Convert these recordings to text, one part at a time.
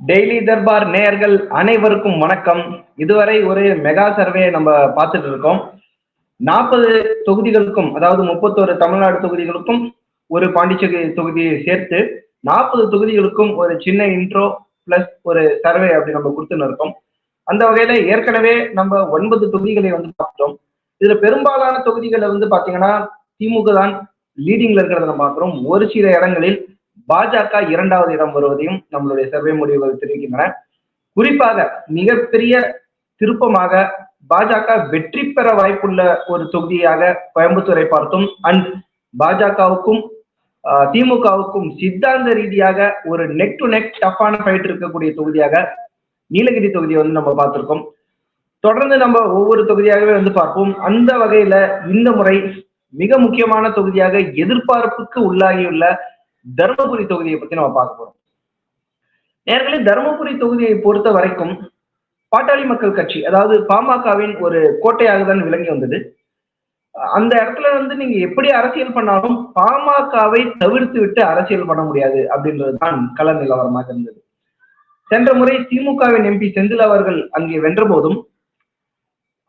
Daily Darbar நேயர்கள் அனைவருக்கும் வணக்கம். இதுவரை ஒரு மெகா சர்வே நம்ம பார்த்துட்டு இருக்கோம். நாற்பது தொகுதிகளுக்கும் அதாவது முப்பத்தோரு தமிழ்நாடு தொகுதிகளுக்கும் ஒரு பாண்டிச்சேரி தொகுதியை சேர்த்து நாற்பது தொகுதிகளுக்கும் ஒரு சின்ன இன்ட்ரோ பிளஸ் ஒரு சர்வே அப்படி நம்ம கொடுத்துன்னு இருக்கோம். அந்த வகையில ஏற்கனவே நம்ம ஒன்பது தொகுதிகளை வந்து பார்த்தோம். இதுல பெரும்பாலான தொகுதிகளை வந்து பாத்தீங்கன்னா திமுக தான் லீடிங்ல இருக்கிறத நம்ம பார்க்கிறோம். ஒரு சில இடங்களில் பாஜக இரண்டாவது இடம் வருவதையும் நம்மளுடைய சர்வே முடிவுகள் தெரிவிக்கின்றன. குறிப்பாக மிகப்பெரிய திருப்பமாக பாஜக வெற்றி பெற வாய்ப்புள்ள ஒரு தொகுதியாக கோயம்புத்தூரை பார்த்தோம். அண்ட் பாஜகவுக்கும் திமுகவுக்கும் சித்தாந்த ரீதியாக ஒரு நெக் டு நெக் டஃப்பான ஃபைட் இருக்கக்கூடிய தொகுதியாக நீலகிரி தொகுதியை வந்து நம்ம பார்த்திருக்கோம். தொடர்ந்து நம்ம ஒவ்வொரு தொகுதியாகவே வந்து பார்ப்போம். அந்த வகையில இந்த முறை மிக முக்கியமான தொகுதியாக எதிர்பார்ப்புக்கு உள்ளாகியுள்ள தருமபுரி தொகுதியை பத்தி நம்ம பார்க்க போறோம். நேர்களே தருமபுரி தொகுதியை பொறுத்த வரைக்கும் பாட்டாளி மக்கள் கட்சி அதாவது பாமகவின் ஒரு கோட்டையாக தான் விளங்கி வந்தது. அந்த இடத்துல வந்து நீங்க எப்படி அரசியல் பண்ணாலும் பாமகவை தவிர்த்து விட்டு அரசியல் பண்ண முடியாது அப்படின்றதுதான் கள நிலவரமாக இருந்தது. சென்ற முறை திமுகவின் எம்பி செந்தில் அவர்கள் அங்கே வென்ற போதும்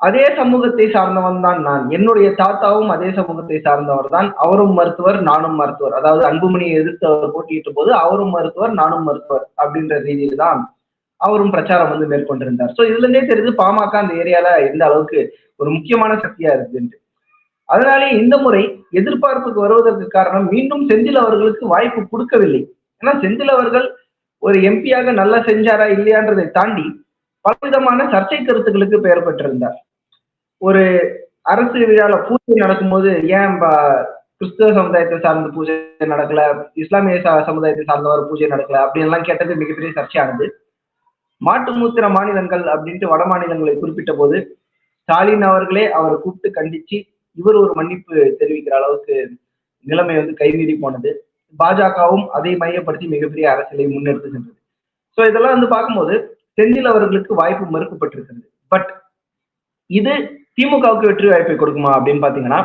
அதே சமூகத்தை சார்ந்தவன் தான் நான். என்னுடைய தாத்தாவும் அதே சமூகத்தை சார்ந்தவர் தான். அவரும் மருத்துவர் நானும் மருத்துவர். அதாவது அன்புமணியை எதிர்த்து அவர் போட்டியிட்ட போது அவரும் மருத்துவர் நானும் மருத்துவர் அப்படின்ற ரீதியில் தான் அவரும் பிரச்சாரம் வந்து மேற்கொண்டிருந்தார். சோ இதுல இருந்தே தெரியுது பாமக அந்த ஏரியால எந்த அளவுக்கு ஒரு முக்கியமான சக்தியா இருக்குன்ட்டு. அதனாலே இந்த முறை எதிர்பார்ப்புக்கு வருவதற்கு காரணம் மீண்டும் செந்தில் அவர்களுக்கு வாய்ப்பு கொடுக்கவில்லை. ஏன்னா செந்தில் அவர்கள் ஒரு எம்பியாக நல்லா செஞ்சாரா இல்லையான்றதை தாண்டி பலவிதமான சர்ச்சை கருத்துக்களுக்கு பெயர் பெற்றிருந்தார். ஒரு அரசு விழால பூஜை நடக்கும்போது ஏன் கிறிஸ்தவ சமுதாயத்தை சார்ந்த பூஜை நடக்கல? இஸ்லாமிய சமுதாயத்தை சார்ந்தவர் பூஜை நடக்கல? அப்படின்னு எல்லாம் கேட்டது மிகப்பெரிய சர்ச்சையானது. மாட்டு மூத்திர மாநிலங்கள் அப்படின்ட்டு வட மாநிலங்களை குறிப்பிட்ட போது ஸ்டாலின் அவர்களே அவரை கூப்பிட்டு கண்டிச்சு இவர் ஒரு மன்னிப்பு தெரிவிக்கிற அளவுக்கு நிலைமை வந்து கைமீறி போனது. பாஜகவும் அதை மையப்படுத்தி மிகப்பெரிய அரசியலை முன்னெடுத்து சென்றது. ஸோ இதெல்லாம் வந்து பார்க்கும்போது செந்தில் அவர்களுக்கு வாய்ப்பு மறுக்கப்பட்டிருக்கிறது. பட் இது திமுகவுக்கு வெற்றி வாய்ப்பை கொடுக்குமா அப்படின்னு பாத்தீங்கன்னா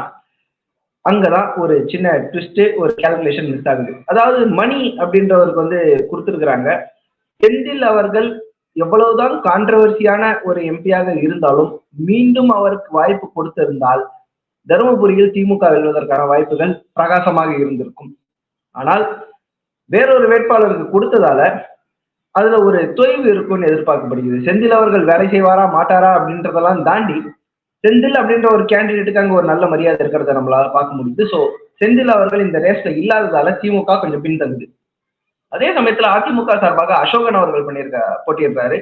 அங்கதான் ஒரு சின்ன ட்விஸ்ட் ஒரு கேல்குலேஷன் மிஸ் ஆகுது. அதாவது மணி அப்படின்றவருக்கு வந்து கொடுத்துருக்குறாங்க. செந்தில் அவர்கள் எவ்வளவுதான் கான்ட்ரவர்சியான ஒரு எம்பியாக இருந்தாலும் மீண்டும் அவருக்கு வாய்ப்பு கொடுத்திருந்தால் தருமபுரியில் திமுக வெல்வதற்கான வாய்ப்புகள் பிரகாசமாக இருந்திருக்கும். ஆனால் வேறொரு வேட்பாளருக்கு கொடுத்ததால அதுல ஒரு தொய்வு இருக்கும்னு எதிர்பார்க்கப்படுகிறது. செந்தில் அவர்கள் வேலை செய்வாரா மாட்டாரா அப்படின்றதெல்லாம் தாண்டி செந்தில் அப்படின்ற ஒரு கேண்டிடேட்டுக்கு அங்க ஒரு நல்ல மரியாதை இருக்கிறத நம்மளால பார்க்க முடியுது. ஸோ செந்தில் அவர்கள் இந்த ரேஸ்ல இல்லாததால திமுக கொஞ்சம் பின்தங்குது. அதே சமயத்துல அதிமுக சார்பாக அசோகன் அவர்கள் பண்ணியிருக்க போட்டியிருக்காரு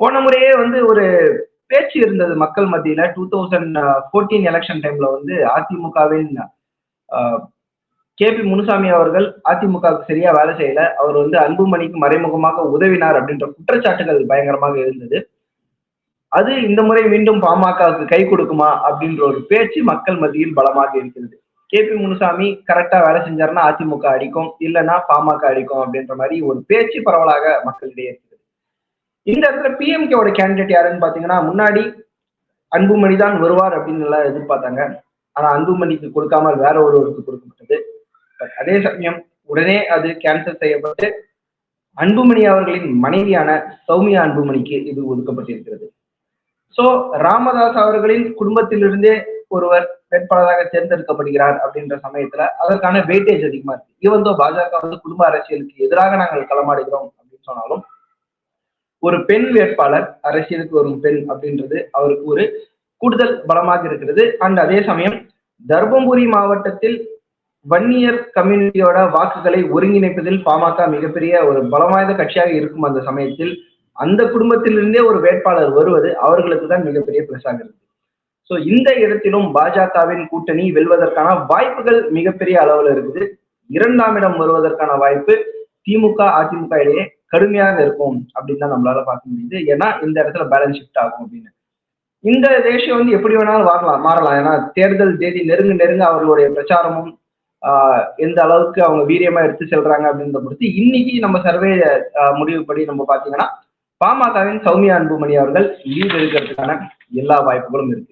போன முறையே வந்து ஒரு பேச்சு இருந்தது மக்கள் மத்தியில. டூ தௌசண்ட் ஃபோர்டீன் எலெக்ஷன் டைம்ல வந்து அதிமுகவின் கே பி முனுசாமி அவர்கள் அதிமுகவுக்கு சரியா வேலை செய்யல. அவர் வந்து அன்புமணிக்கு மறைமுகமாக உதவினார் அப்படின்ற குற்றச்சாட்டுகள் பயங்கரமாக இருந்தது. அது இந்த முறை மீண்டும் பாமகவுக்கு கை கொடுக்குமா அப்படின்ற ஒரு பேச்சு மக்கள் மத்தியில் பலமாக இருக்கிறது. கே பி முனுசாமி கரெக்டா வேலை செஞ்சாருன்னா அதிமுக அடிக்கும் இல்லைன்னா பாமக அடிக்கும் அப்படின்ற மாதிரி ஒரு பேச்சு பரவலாக மக்களிடையே இருக்குது. இந்த இடத்துல பிஎம்கேவோட கேண்டிடேட் யாருன்னு பாத்தீங்கன்னா முன்னாடி அன்புமணி தான் வருவார் அப்படின்னு எல்லாம் எதிர்பார்த்தாங்க. ஆனா அன்புமணிக்கு கொடுக்காமல் வேற ஒருவருக்கு கொடுக்கப்பட்டது. அதே சமயம் உடனே அது கேன்சல் செய்யப்பட்டு அன்புமணி அவர்களின் மனைவியான சௌமியா அன்புமணிக்கு இது ஒதுக்கப்பட்டிருக்கிறது. சோ ராமதாஸ் அவர்களின் குடும்பத்திலிருந்தே ஒருவர் வேட்பாளராக தேர்ந்தெடுக்கப்படுகிறார் அப்படின்ற சமயத்துல அதற்கான வெயிட்டேஜ் அதிகமா இருக்கு. ஈவந்தோ பாஜக வந்து குடும்ப அரசியலுக்கு எதிராக நாங்கள் களமாடுகிறோம் அப்படின்னு சொன்னாலும் ஒரு பெண் வேட்பாளர் அரசியலுக்கு வரும் பெண் அப்படின்றது அவருக்கு ஒரு கூடுதல் பலமாக இருக்கிறது. அண்ட் அதே சமயம் தர்மபுரி மாவட்டத்தில் வன்னியர் கம்யூனிட்டியோட வாக்குகளை ஒருங்கிணைப்பதில் பாமக மிகப்பெரிய ஒரு பலமாய்ந்த கட்சியாக இருக்கும் அந்த சமயத்தில் அந்த குடும்பத்திலிருந்தே ஒரு வேட்பாளர் வருவது அவர்களுக்கு தான் மிகப்பெரிய பிளஸாக இருக்கு. ஸோ இந்த இடத்திலும் பாஜகவின் கூட்டணி வெல்வதற்கான வாய்ப்புகள் மிகப்பெரிய அளவில் இருக்குது. இரண்டாம் இடம் வருவதற்கான வாய்ப்பு திமுக அதிமுக இடையே கடுமையாக இருக்கும் அப்படின்னு தான் நம்மளால பார்க்க முடியுது. ஏன்னா இந்த இடத்துல பேலன்ஸ் ஷிஃப்ட் ஆகும் அப்படின்னு. இந்த ரேஷியோ வந்து எப்படி வேணாலும் மாறலாம் மாறலாம். ஏன்னா தேர்தல் தேதி நெருங்க நெருங்க அவர்களுடைய பிரச்சாரமும் எந்த அளவுக்கு அவங்க வீரியமா எடுத்து செல்றாங்க அப்படின்றத பொறுத்து இன்னைக்கு நம்ம சர்வே முடிவுப்படி நம்ம பாத்தீங்கன்னா பாமகவின் சௌமியா அன்புமணி அவர்கள் லீவ் எடுக்கிறதுக்கான எல்லா வாய்ப்புகளும் இருக்கு.